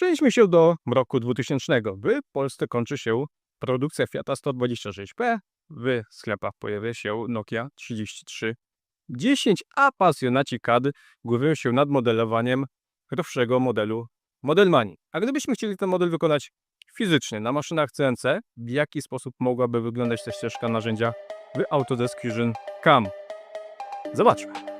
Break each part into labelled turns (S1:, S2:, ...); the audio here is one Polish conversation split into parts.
S1: Przejdźmy się do roku 2000. W Polsce kończy się produkcja Fiata 126P. W sklepach pojawia się Nokia 3310, a pasjonaci CAD głowią się nad modelowaniem nowszego modelu Modelmani. A gdybyśmy chcieli ten model wykonać fizycznie na maszynach CNC, w jaki sposób mogłaby wyglądać ta ścieżka narzędzia w Autodesk Fusion CAM? Zobaczmy.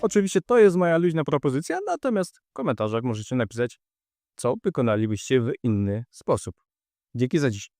S1: Oczywiście to jest moja luźna propozycja, natomiast w komentarzach możecie napisać, co wykonalibyście w inny sposób. Dzięki za dziś.